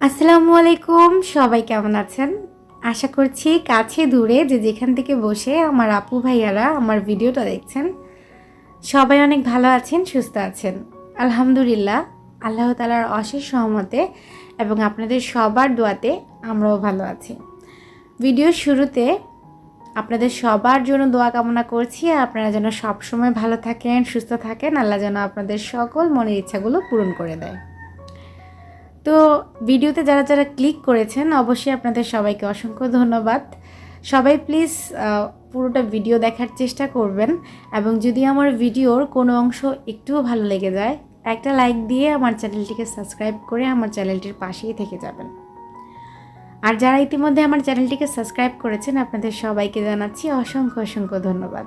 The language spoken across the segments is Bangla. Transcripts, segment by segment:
আসসালামু আলাইকুম, সবাই কেমন আছেন? আশা করছি কাছে দূরে যে যেখান থেকে বসে আমার আপু ভাইয়ারা আমার ভিডিওটা দেখছেন, সবাই অনেক ভালো আছেন, সুস্থ আছেন। আলহামদুলিল্লাহ, আল্লাহ তালার অশেষ সহমতে এবং আপনাদের সবার দোয়াতে আমরাও ভালো আছি। ভিডিওর শুরুতে আপনাদের সবার জন্য দোয়া কামনা করছি, আপনারা যেন সবসময় ভালো থাকেন, সুস্থ থাকেন, আল্লাহ যেন আপনাদের সকল মনের ইচ্ছাগুলো পূরণ করে দেয়। তো ভিডিওতে যারা যারা ক্লিক করেছেন, অবশ্যই আপনাদের সবাইকে অসংখ্য ধন্যবাদ। সবাই প্লিজ পুরোটা ভিডিও দেখার চেষ্টা করবেন এবং যদি আমার ভিডিওর কোনো অংশ একটুও ভালো লেগে যায়, একটা লাইক দিয়ে আমার চ্যানেলটিকে সাবস্ক্রাইব করে আমার চ্যানেলটির পাশেই থেকে যাবেন। আর যারা ইতিমধ্যে আমার চ্যানেলটিকে সাবস্ক্রাইব করেছেন, আপনাদের সবাইকে জানাচ্ছি অসংখ্য অসংখ্য ধন্যবাদ।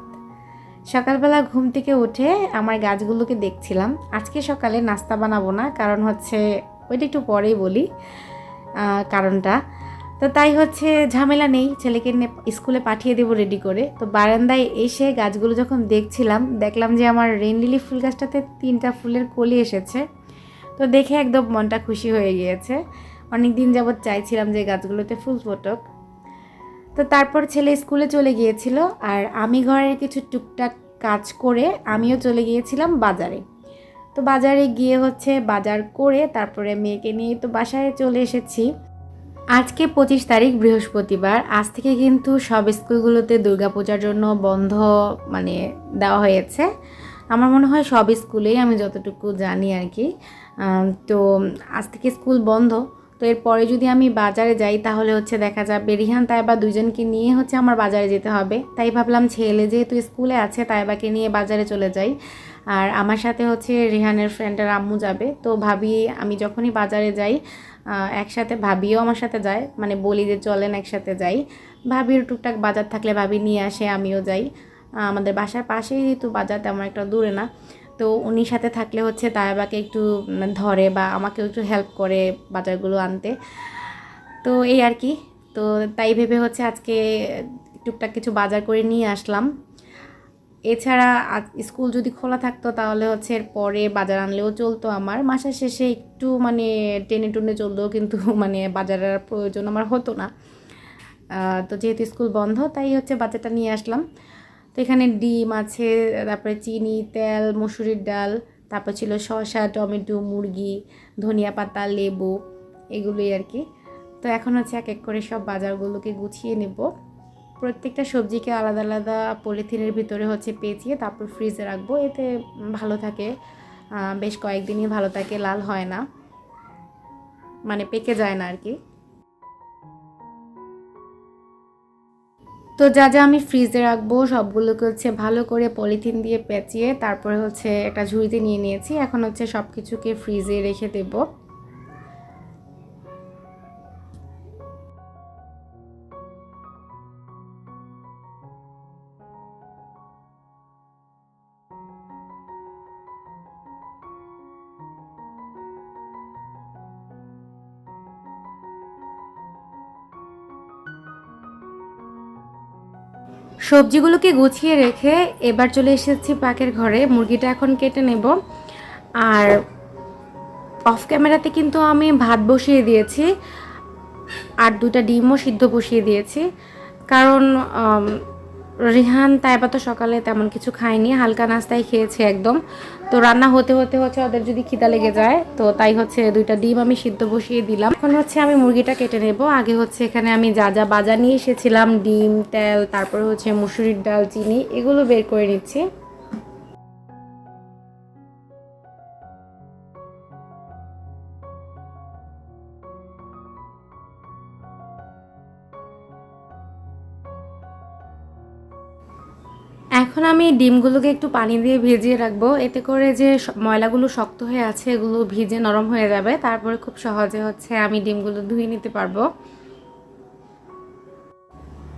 সকালবেলা ঘুম থেকে উঠে আমার গাছগুলোকে দেখছিলাম। আজকে সকালে নাস্তা বানাবো না, কারণ হচ্ছে ওইটা একটু পরেই বলি কারণটা। তো তাই হচ্ছে ঝামেলা নেই, ছেলেকে স্কুলে পাঠিয়ে দেবো রেডি করে। তো বারান্দায় এসে গাছগুলো যখন দেখছিলাম, দেখলাম যে আমার রেন লিলি ফুল গাছটাতে তিনটা ফুলের কলি এসেছে। তো দেখে একদম মনটা খুশি হয়ে গিয়েছে। অনেক দিন যাবৎ চাইছিলাম যে গাছগুলোতে ফুল ফোটক। তো তারপর ছেলে স্কুলে চলে গিয়েছিল, আর আমি ঘরের কিছু টুকটাক কাজ করে আমিও চলে গিয়েছিলাম বাজারে। তো বাজারে গিয়ে হচ্ছে বাজার করে তারপরে মেয়েকে নিয়ে তো বাসায় চলে এসেছি। আজকে পঁচিশ তারিখ, বৃহস্পতিবার। আজ থেকে কিন্তু সব স্কুলগুলোতে দুর্গাপূজার জন্য বন্ধ মানে দেওয়া হয়েছে। আমার মনে হয় সব স্কুলেই আমি যতটুকু জানি আর কি। তো আজ থেকে স্কুল বন্ধ। তো এরপরে যদি আমি বাজারে যাই, তাহলে হচ্ছে দেখা যাবে রিহান তাইবা দুজনকে নিয়ে হচ্ছে আমার বাজারে যেতে হবে। তাই ভাবলাম ছেলে যেহেতু স্কুলে আছে তাইবাকে নিয়ে বাজারে চলে যাই। আর আমার সাথে হচ্ছে রিহানের ফ্রেন্ডের আম্মু যাবে। তো ভাবি, আমি যখনই বাজারে যাই একসাথে ভাবিও আমার সাথে যায় মানে বলি যে চলেন একসাথে যাই। ভাবির টুকটাক বাজার থাকলে ভাবি নিয়ে আসে, আমিও যাই। আমাদের বাসার পাশেই যেহেতু বাজার, তেমন একটা দূরে না। তো উনির সাথে থাকলে হচ্ছে তাইবাকে একটু ধরে বা আমাকেও একটু হেল্প করে বাজারগুলো আনতে। তো এই আর কি। তো তাই ভেবে হচ্ছে আজকে টুকটাক কিছু বাজার করে নিয়ে আসলাম। এছাড়া স্কুল যদি খোলা থাকতো তাহলে হচ্ছে এর পরে বাজার আনলেও চলতো আমার। মাসের শেষে একটু মানে টেনে টুনে চললেও কিন্তু মানে বাজারের প্রয়োজন আমার হতো না। তো যেহেতু স্কুল বন্ধ, তাই হচ্ছে বাজারটা নিয়ে আসলাম। তো এখানে ডিম আছে, তারপরে চিনি, তেল, মসুরির ডাল, তারপর ছিল শসা, টমেটো, মুরগি, ধনিয়া পাতা, লেবু, এগুলোই আর কি। তো এখন হচ্ছে এক এক করে সব বাজারগুলোকে গুছিয়ে নেব। প্রত্যেকটা সবজিকে আলাদা আলাদা পলিথিনের ভিতরে হচ্ছে পেঁচিয়ে তারপর ফ্রিজে রাখব, এতে ভালো থাকে। বেশ কয়েকদিনই ভালো থাকে, লাল হয় না। মানে পেকে যায় না আর কি তো যা যা আমি ফ্রিজে রাখব, সবগুলোকে হচ্ছে ভালো করে পলিথিন দিয়ে পেঁচিয়ে তারপরে হচ্ছে একটা ঝুড়িতে নিয়ে নিয়েছি। এখন হচ্ছে সব কিছুকে ফ্রিজে রেখে দেবো। সবজিগুলোকে গুছিয়ে রেখে এবার চলে এসেছি পাকের ঘরে। মুরগিটা এখন কেটে নেব। আর অফ ক্যামেরাতে কিন্তু আমি ভাত বসিয়ে দিয়েছি আর দুটা ডিমও সিদ্ধ বসিয়ে দিয়েছি। কারণ রিহান তাইবা তো সকালে তেমন কিছু খায়নি, হালকা নাস্তায় খেয়েছে একদম। তো রান্না হতে হতে হচ্ছে ওদের যদি খিদা লেগে যায়, তো তাই হচ্ছে দুইটা ডিম আমি সিদ্ধ বসিয়ে দিলাম। এখন হচ্ছে আমি মুরগিটা কেটে নেব। আগে হচ্ছে এখানে আমি যা যা বাজার নিয়ে এসেছিলাম, ডিম, তেল, তারপরে হচ্ছে মুসুরির ডাল, চিনি, এগুলো বের করে নিচ্ছি। আমি ডিমগুলোকে একটু পানি দিয়ে ভিজিয়ে রাখব। এতে করে যে ময়লাগুলো শক্ত হয়ে আছে, এগুলো ভিজে নরম হয়ে যাবে। তারপরে খুব সহজে হচ্ছে আমি ডিমগুলো ধুয়ে নিতে পারব।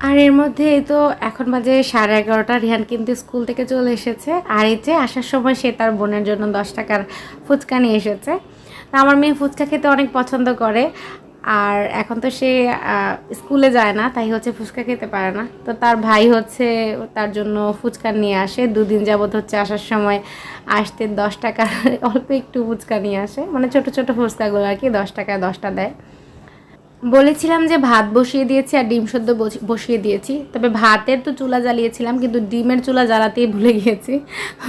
আর এর মধ্যে এই তো এখন বাজে সাড়ে এগারোটা। রিহান কিন্তু স্কুল থেকে চলে এসেছে। আর এই যে আসার সময় সে তার বোনের জন্য দশ টাকার ফুচকা নিয়ে এসেছে। তা আমার মেয়ে ফুচকা খেতে অনেক পছন্দ করে। আর এখন তো সে স্কুলে যায় না, তাই হচ্ছে ফুচকা খেতে পারে না। তো তার ভাই হচ্ছে তার জন্য ফুচকা নিয়ে আসে। দুদিন যাবত হচ্ছে আসার সময় আসতে দশ টাকা, অল্প একটু ফুচকা নিয়ে আসে। মানে ছোট ছোট ফুচকাগুলো আর কি দশ টাকায় দশটা দেয়। বলেছিলাম যে ভাত বসিয়ে দিয়েছি আর ডিম সদ্য বস- বসিয়ে দিয়েছি। তবে ভাতের তো চুলা জ্বালিয়েছিলাম, কিন্তু ডিমের চুলা জ্বালাতেই ভুলে গিয়েছি।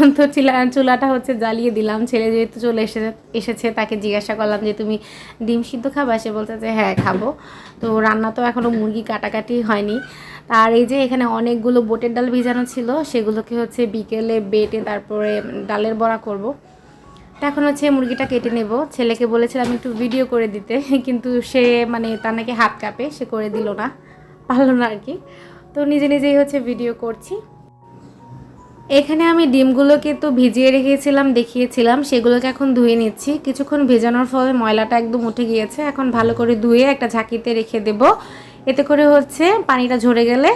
তো চুলা চুলাটা হচ্ছে জ্বালিয়ে দিলাম। ছেলে যেহেতু চলে এসে এসেছে, তাকে জিজ্ঞাসা করলাম যে, তুমি ডিম সিদ্ধ খাবা? সে বলতে যে হ্যাঁ খাব। তো রান্না তো এখনও মুরগি কাটাকাটি হয়নি। আর এই যে এখানে অনেকগুলো বোটের ডাল ভিজানো ছিল, সেগুলোকে হচ্ছে বিকেলে বেটে তারপরে ডালের বড়া করব। তো এখন হচ্ছে মুরগিটা কেটে নেব। ছেলেকে বলেছিলাম একটু ভিডিও করে দিতে, কিন্তু সে মানে তার নাকি হাত কাঁপে, সে করে দিল না, পারল না আর কি। তো নিজে নিজেই হচ্ছে ভিডিও করছি। এখানে আমি ডিমগুলোকে তো ভিজিয়ে রেখেছিলাম, দেখিয়েছিলাম, সেগুলোকে এখন ধুয়ে নিচ্ছি। কিছুক্ষণ ভেজানোর ফলে ময়লাটা একদম উঠে গিয়েছে। এখন ভালো করে ধুয়ে একটা ঝাঁকিতে রেখে দেব। এতে করে হচ্ছে পানিটা ঝরে গেলে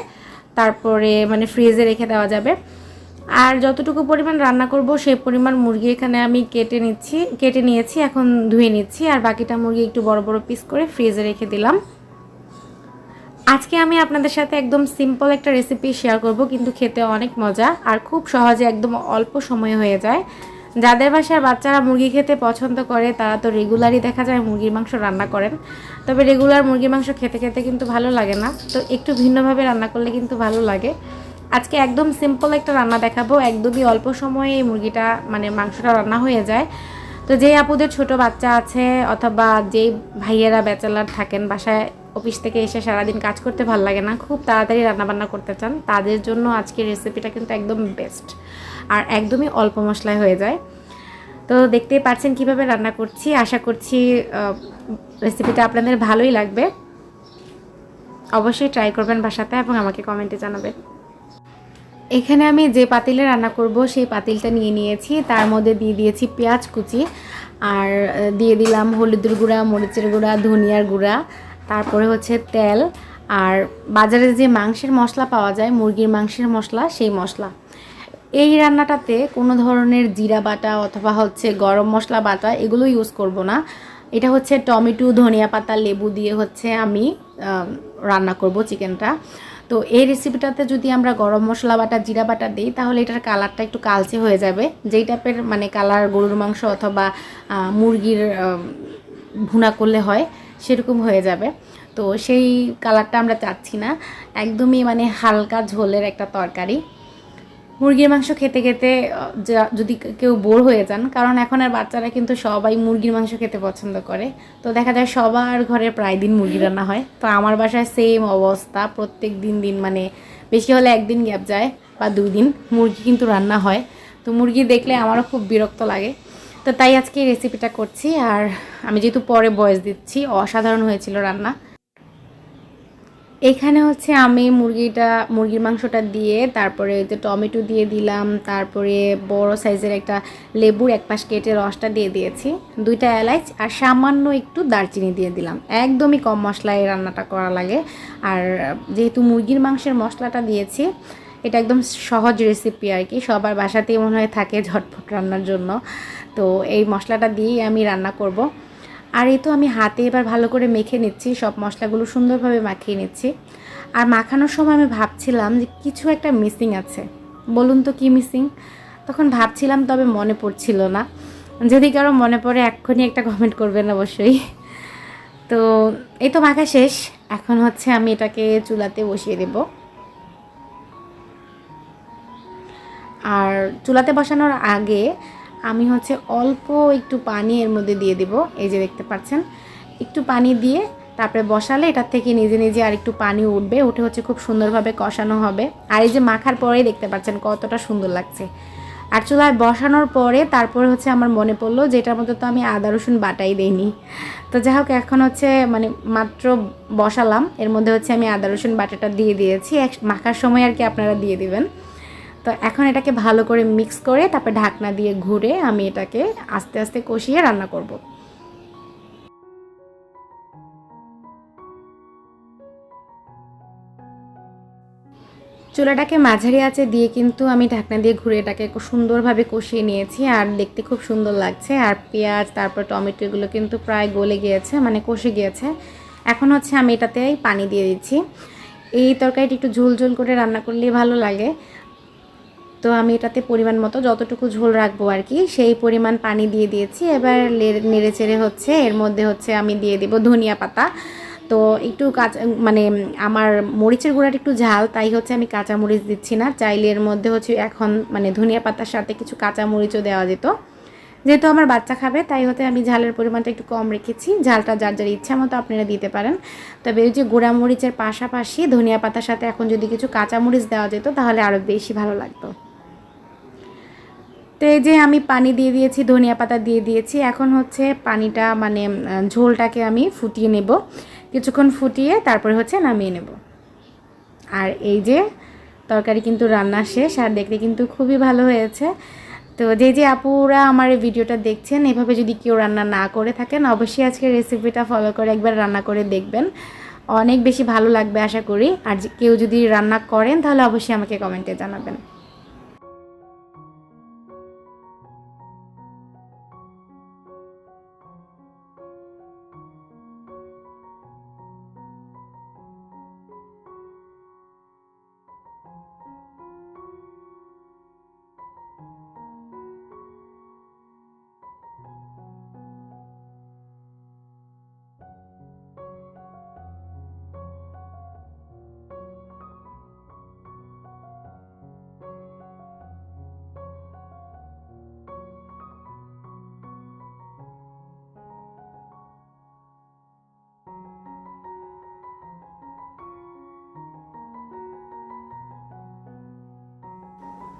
তারপরে মানে ফ্রিজে রেখে দেওয়া যাবে। আর যতটুকু পরিমাণ রান্না করব, সেই পরিমাণ মুরগি এখানে আমি কেটে নিচ্ছি, কেটে নিয়েছি, এখন ধুয়ে নিচ্ছি, আর বাকিটা মুরগি একটু বড় বড় পিস করে ফ্রিজে রেখে দিলাম। আজকে আমি আপনাদের সাথে একদম সিম্পল একটা রেসিপি শেয়ার করব, কিন্তু খেতে অনেক মজা আর খুব সহজে একদম অল্প সময়ে হয়ে যায়। যাদের বাসার বাচ্চারা মুরগি খেতে পছন্দ করে, তারা তো রেগুলারই দেখা যায় মুরগির মাংস রান্না করেন। তবে রেগুলার মুরগির মাংস খেতে খেতে কিন্তু ভালো লাগে না। তো একটু ভিন্নভাবে রান্না করলে কিন্তু ভালো লাগে। আজকে একদম সিম্পল একটা রান্না দেখাবো। একদমই অল্প সময়ে এই মুরগিটা মানে মাংসটা রান্না হয়ে যায়। তো যেই আপুদের ছোট বাচ্চা আছে, অথবা যেই ভাইয়েরা ব্যাচেলার থাকেন, বাসায় অফিস থেকে এসে সারাদিন কাজ করতে ভালো লাগে না, খুব তাড়াতাড়ি রান্নাবান্না করতে চান, তাদের জন্য আজকের রেসিপিটা কিন্তু একদম বেস্ট আর একদমই অল্প মশলায় হয়ে যায়। তো দেখতেই পাচ্ছেন কীভাবে রান্না করছি। আশা করছি রেসিপিটা আপনাদের ভালোই লাগবে। অবশ্যই ট্রাই করবেন বাসাতে এবং আমাকে কমেন্টে জানাবেন। এখানে আমি যে পাতিলে রান্না করব, সেই পাতিলটা নিয়ে নিয়েছি। তার মধ্যে দিয়ে দিয়েছি পেঁয়াজ কুচি, আর দিয়ে দিলাম হলুদের গুঁড়া, মরিচের গুঁড়া, ধনিয়ার গুঁড়া, তারপরে হচ্ছে তেল, আর বাজারে যে মাংসের মশলা পাওয়া যায়, মুরগির মাংসের মশলা, সেই মশলা। এই রান্নাটাতে কোনো ধরনের জিরা বাটা অথবা হচ্ছে গরম মশলা বাটা এগুলো ইউজ করব না। এটা হচ্ছে টমেটো, ধনিয়া পাতা, লেবু দিয়ে হচ্ছে আমি রান্না করব চিকেনটা। তো এই রেসিপিটাতে যদি আমরা গরম মশলা বাটা, জিরা বাটা দিই, তাহলে এটার কালারটা একটু কালচে হয়ে যাবে। যেই টাইপের মানে কালার গরুর মাংস অথবা মুরগির ভুনা করলে হয়, সেরকম হয়ে যাবে। তো সেই কালারটা আমরা চাচ্ছি না। একদমই মানে হালকা ঝোলের একটা তরকারি। মুরগির মাংস খেতে খেতে যদি কেউ বোর হয়ে যান, কারণ এখন আর বাচ্চারা কিন্তু সবাই মুরগির মাংস খেতে পছন্দ করে। তো দেখা যায় সবার ঘরে প্রায় দিন মুরগি রান্না হয়। তো আমার বাসায় সেম অবস্থা, প্রত্যেক দিন দিন মানে বেশি হলে একদিন গ্যাপ যায় বা দুই দিন মুরগি কিন্তু রান্না হয়। তো মুরগি দেখলে আমারও খুব বিরক্ত লাগে। তো তাই আজকে রেসিপিটা করছি। আর আমি যেহেতু পরে বয়স দিচ্ছি, অসাধারণ হয়েছিল রান্না। এখানে হচ্ছে আমি মুরগিটা, মুরগির মাংসটা দিয়ে তারপরে এই যে টমেটো দিয়ে দিলাম, তারপরে বড় সাইজের একটা লেবুর এক পাশ কেটে রসটা দিয়ে দিয়েছি, দুইটা এলাচ আর সামান্য একটু দারচিনি দিয়ে দিলাম। একদমই কম মশলায় রান্নাটা করা লাগে। আর যেহেতু মুরগির মাংসের মশলাটা দিয়েছি, এটা একদম সহজ রেসিপি আর কি, সবার বাসাতেই মনে হয় থাকে ঝটফট রান্নার জন্য। তো এই মশলাটা দিয়েই আমি রান্না করব। আর এই তো আমি হাতে এবার ভালো করে মেখে নিচ্ছি, সব মশলাগুলো সুন্দরভাবে মাখিয়ে নিচ্ছি। আর মাখানোর সময় আমি ভাবছিলাম যে কিছু একটা মিসিং আছে। বলুন তো কি মিসিং তখন ভাবছিলাম তবে মনে পড়ছিল না। যদি কারও মনে পড়ে, এক্ষুনি একটা কমেন্ট করবেন অবশ্যই। তো এই তো মাখা শেষ। এখন হচ্ছে আমি এটাকে চুলাতে বসিয়ে দেবো। আর চুলাতে বসানোর আগে আমি হচ্ছে অল্প একটু পানি এর মধ্যে দিয়ে দেব, এই যে দেখতে পাচ্ছেন। একটু পানি দিয়ে তারপরে বসালে এটার থেকে নিজে নিজে আর একটু পানি উঠবে, উঠে হচ্ছে খুব সুন্দরভাবে কষানো হবে। আর এই যে মাখার পরেই দেখতে পাচ্ছেন কতটা সুন্দর লাগছে। আর চুলায় বসানোর পরে তারপরে হচ্ছে আমার মনে পড়ল যে এটার মধ্যে তো আমি আদা, রসুন বাটাই দেইনি। তো যাই হোক, এখন হচ্ছে মানে মাত্র বসালাম। এর মধ্যে হচ্ছে আমি আদা, রসুন বাটাটা দিয়ে দিয়েছি। এক মাখার সময় আর কি আপনারা দিয়ে দিবেন। তো এখন এটাকে ভালো করে মিক্স করে তারপর ঢাকনা দিয়ে ঘুরে আমি এটাকে আস্তে আস্তে কষিয়ে রান্না করব। চুলাটাকে মাঝারি আঁচে দিয়ে কিন্তু আমি ঢাকনা দিয়ে ঘুরে এটাকে সুন্দরভাবে কষিয়ে নিয়েছি আর দেখতে খুব সুন্দর লাগছে। আর পেঁয়াজ, তারপর টমেটোগুলো কিন্তু প্রায় গলে গিয়েছে মানে কষে গিয়েছে। এখন হচ্ছে আমি এটাতেই পানি দিয়ে দিচ্ছি। এই তরকারিটি একটু ঝোল ঝোল করে রান্না করলেই ভালো লাগে। তো আমি এটাতে পরিমাণ মতো যতটুকু ঝোল রাখব আর কি, সেই পরিমাণ পানি দিয়ে দিয়েছি। এবার নেড়ে চেড়ে হচ্ছে, এর মধ্যে হচ্ছে আমি দিয়ে দিব ধনিয়া পাতা। তো একটু কাঁচা মানে আমার মরিচের গুঁড়াটা একটু ঝাল, তাই হচ্ছে আমি কাঁচা মরিচ দিচ্ছি না। চাইলে এর মধ্যে হচ্ছে এখন মানে ধনিয়া পাতার সাথে কিছু কাঁচা মরিচও দেওয়া যেত। যেহেতু আমার বাচ্চা খাবে, তাই হতে আমি ঝালের পরিমাণটা একটু কম রেখেছি। ঝালটা যার যার ইচ্ছা মতো আপনারা দিতে পারেন। তবে ওই যে মরিচের পাশাপাশি ধনিয়া পাতার সাথে এখন যদি কিছু কাঁচা মরিচ দেওয়া যেত, তাহলে আরও বেশি ভালো লাগতো। তো এই যে আমি পানি দিয়ে দিয়েছি, ধনিয়া পাতা দিয়ে দিয়েছি, এখন হচ্ছে পানিটা মানে ঝোলটাকে আমি ফুটিয়ে নেব। কিছুক্ষণ ফুটিয়ে তারপরে হচ্ছে নামিয়ে নেব। আর এই যে তরকারি কিন্তু রান্না শেষ, আর দেখতে কিন্তু খুবই ভালো হয়েছে। তো যে যে আপুরা আমার এই ভিডিওটা দেখছেন, এভাবে যদি কেউ রান্না না করে থাকেন, অবশ্যই আজকে রেসিপিটা ফলো করে একবার রান্না করে দেখবেন। অনেক বেশি ভালো লাগবে আশা করি। আর কেউ যদি রান্না করেন, তাহলে অবশ্যই আমাকে কমেন্টে জানাবেন।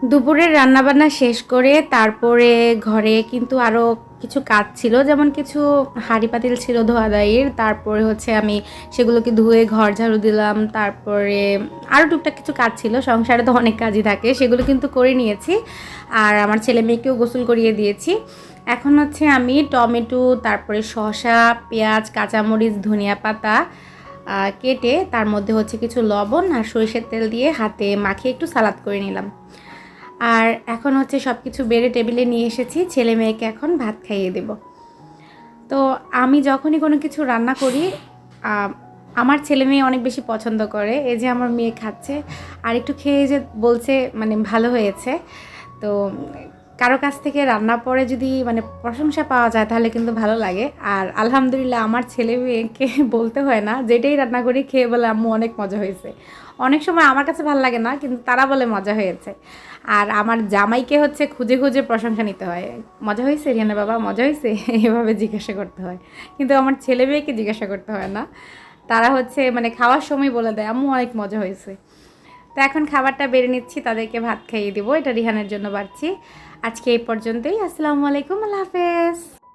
দুপুরের রান্নাবান্না শেষ করে তারপরে ঘরে কিন্তু আরও কিছু কাজ ছিল, যেমন কিছু হাঁড়ি পাতিল ছিল ধোয়া দায়ের তারপরে হচ্ছে আমি সেগুলোকে ধুয়ে ঘর ঝাড়ু দিলাম, তারপরে আরও টুকটাক কিছু কাজ ছিল, সংসারে তো অনেক কাজই থাকে, সেগুলো কিন্তু করে নিয়েছি। আর আমার ছেলে মেয়েকেও গোসল করিয়ে দিয়েছি। এখন হচ্ছে আমি টমেটো, তারপরে শসা, পেঁয়াজ, কাঁচামরিচ, ধনিয়া পাতা কেটে তার মধ্যে হচ্ছে কিছু লবণ আর সরিষার তেল দিয়ে হাতে মাখিয়ে একটু সালাদ করে নিলাম। আর এখন হচ্ছে সব কিছু বেড়ে টেবিলে নিয়ে এসেছি, ছেলে মেয়েকে এখন ভাত খাইয়ে দেব। তো আমি যখনই কোনো কিছু রান্না করি আমার ছেলে মেয়ে অনেক বেশি পছন্দ করে। এই যে আমার মেয়ে খাচ্ছে, আর একটু খেয়ে যে বলছে মানে ভালো হয়েছে। তো কারও কাছ থেকে রান্না পরে যদি মানে প্রশংসা পাওয়া যায়, তাহলে কিন্তু ভালো লাগে। আর আলহামদুলিল্লাহ আমার ছেলে মেয়েকে বলতে হয় না, যেটাই রান্না করি খেয়ে বলে আম্মু অনেক মজা হয়েছে। অনেক সময় আমার কাছে ভালো লাগে না, কিন্তু তারা বলে মজা হয়েছে। আর আমার জামাইকে হচ্ছে খুঁজে খুঁজে প্রশংসা নিতে হয়। মজা হয়েছে রিয়ানা বাবা, মজা হয়েছে? এভাবে জিজ্ঞাসা করতে হয়। কিন্তু আমার ছেলে মেয়েকে জিজ্ঞাসা করতে হয় না। তারা হচ্ছে মানে খাওয়ার সময় বলে দেয়, আম্মু, অনেক মজা হয়েছে। তো এখন খাবারটা বেড়ে নিচ্ছি, তাদেরকে ভাত খাইয়ে দিব। এটা রিহানের জন্য বাড়ছি। আজকে এই পর্যন্তই। আসসালামু আলাইকুম আল্লাহ হাফেজ।